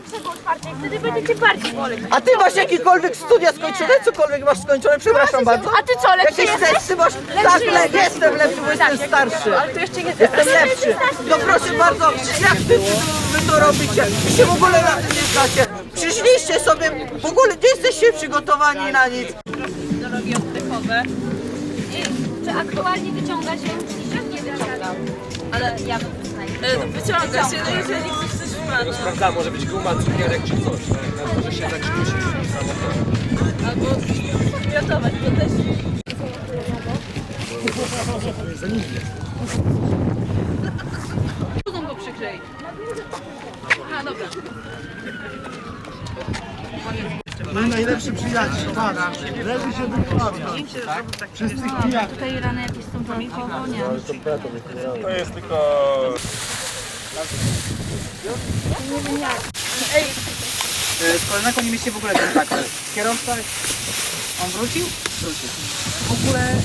otwarte i wtedy będziecie bardziej boleć. A ty masz jakiekolwiek studia skończone? Cokolwiek masz skończone? Przepraszam bardzo. A ty co, lepszy Jakieś jesteś? testy masz? Tak, le, jestem lepszy, bo jestem starszy. Ale to jeszcze nie Jestem lepszy. To proszę bardzo, jak wy, wy to robicie? Wy się w ogóle na tym nie znacie. Przyszliście sobie, w ogóle nie jesteście przygotowani na nic. Czy aktualnie wyciąga się? Nie wyciągam. Ale ja bym Wyciąga się, no jeżeli ktoś ma. Prawda, może być guma, cukierek czy coś. Tak? Może się zakrztusić. Albo ratować, to też Budą go przyklei. A, dobra. Mój najlepszy przyjaciel, patrz, leży się dokładnie. Wszystkich pijak. Tutaj rany jakieś są dodatkowo, nie. To jest tylko... Z koleżanką nie mieliście w ogóle kontaktu. Kierowca, on wrócił? Wrócił. W ogóle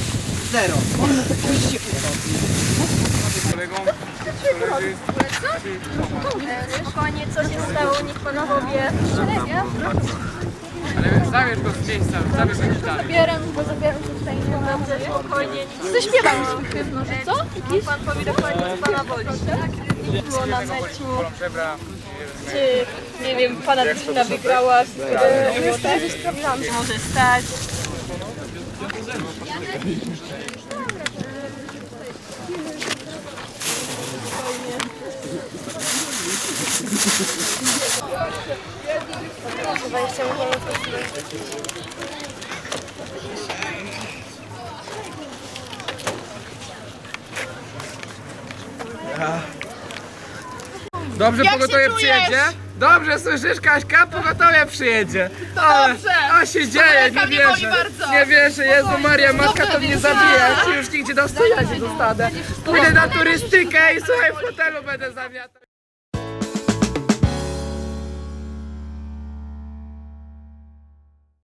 zero. On mógł się Spokojnie, co się stało, niech pan powie. Zabierz go z miejsca, zabierz go gdzieś dalej. Zabieram, bo zabieram się tutaj dobrze, spokojnie. Nic zaśpiewam może, co? Niech pan powie dokładnie, co pana boli. Było na meczu, czy nie wiem, pana drużyna wygrała. E, Już teraz już sprawdzałam, że może stać. Dobrze pogotowie przyjedzie? Dobrze, słyszysz Kaśka? Pogotowie przyjedzie. Dobrze. O się dzieje, nie wierzę. Nie wierzę, Jezu Maria, matka to mnie zabija. Ja się już nigdzie do stoja nie dostanę. Pójdę na turystykę i słuchaj, w hotelu będę zamiatał.